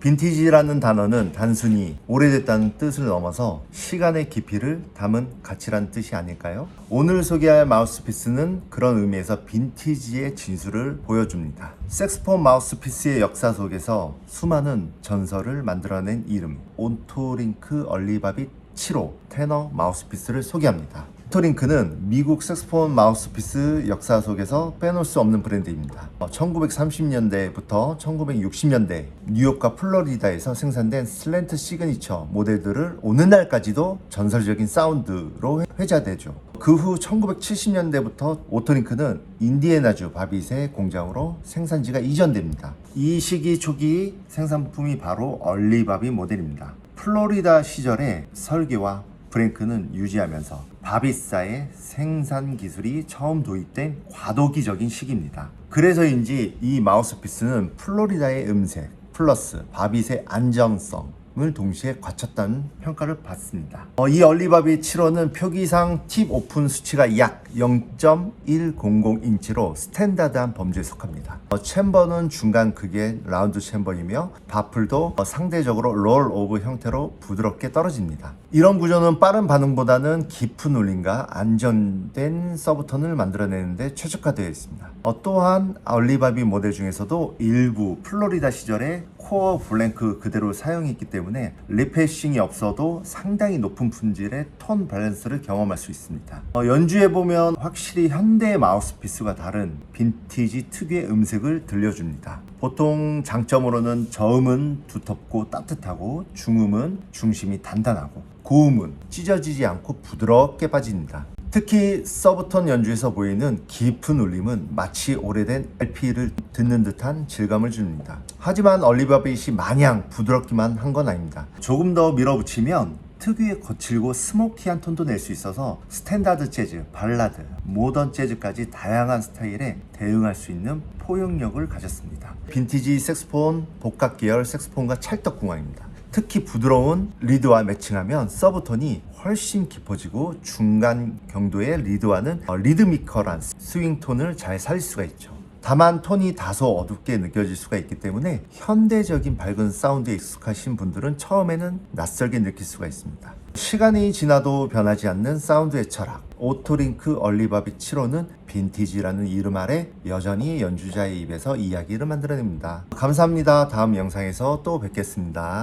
빈티지라는 단어는 단순히 오래됐다는 뜻을 넘어서 시간의 깊이를 담은 가치란 뜻이 아닐까요? 오늘 소개할 마우스피스는 그런 의미에서 빈티지의 진수를 보여줍니다. 색스폰 마우스피스의 역사 속에서 수많은 전설을 만들어낸 이름 온토링크 얼리바빗 7호 테너 마우스피스를 소개합니다. 토링크는 미국 색스폰 마우스피스 역사 속에서 빼놓을 수 없는 브랜드입니다. 1930년대부터 1960년대 뉴욕과 플로리다에서 생산된 슬랜트 시그니처 모델들을 오늘날까지도 전설적인 사운드로 회자되죠. 그 후 1970년대부터 오토링크는 인디애나주 바빗의 공장으로 생산지가 이전됩니다. 이 시기 초기 생산품이 바로 얼리바빗 모델입니다. 플로리다 시절에 설계와 프랭크는 유지하면서 바비사의 생산 기술이 처음 도입된 과도기적인 시기입니다. 그래서인지 이 마우스피스는 플로리다의 음색 플러스 바빗의 안정성 을 동시에 갖췄다는 평가를 받습니다. 어, 이 얼리바빗 7호는 표기상 팁 오픈 수치가 약 0.100인치로 스탠다드한 범주에 속합니다. 어, 챔버는 중간 크기의 라운드 챔버이며 바풀도 어, 상대적으로 롤 오브 형태로 부드럽게 떨어집니다. 이런 구조는 빠른 반응보다는 깊은 울림과 안전된 서브톤을 만들어내는데 최적화되어 있습니다. 어, 또한 얼리바비 모델 중에서도 일부 플로리다 시절에 코어 블랭크 그대로 사용했기 때문에 리패싱이 없어도 상당히 높은 품질의 톤 밸런스를 경험할 수 있습니다. 어, 연주해 보면 확실히 현대 마우스피스와 다른 빈티지 특유의 음색을 들려줍니다. 보통 장점으로는 저음은 두텁고 따뜻하고 중음은 중심이 단단하고 고음은 찢어지지 않고 부드럽게 빠집니다. 특히 서브톤 연주에서 보이는 깊은 울림은 마치 오래된 LP를 듣는 듯한 질감을 줍니다. 하지만 얼리바빗이 마냥 부드럽기만 한 건 아닙니다. 조금 더 밀어붙이면 특유의 거칠고 스모키한 톤도 낼 수 있어서 스탠다드 재즈, 발라드, 모던 재즈까지 다양한 스타일에 대응할 수 있는 포용력을 가졌습니다. 빈티지 색스폰, 복각 계열 색스폰과 찰떡궁합입니다. 특히 부드러운 리드와 매칭하면 서브톤이 훨씬 깊어지고 중간 경도의 리드와는 어, 리드미컬한 스윙 톤을 잘 살릴 수가 있죠. 다만 톤이 다소 어둡게 느껴질 수가 있기 때문에 현대적인 밝은 사운드에 익숙하신 분들은 처음에는 낯설게 느낄 수가 있습니다. 시간이 지나도 변하지 않는 사운드의 철학 오토링크 얼리바비 7호는 빈티지라는 이름 아래 여전히 연주자의 입에서 이야기를 만들어냅니다. 감사합니다. 다음 영상에서 또 뵙겠습니다.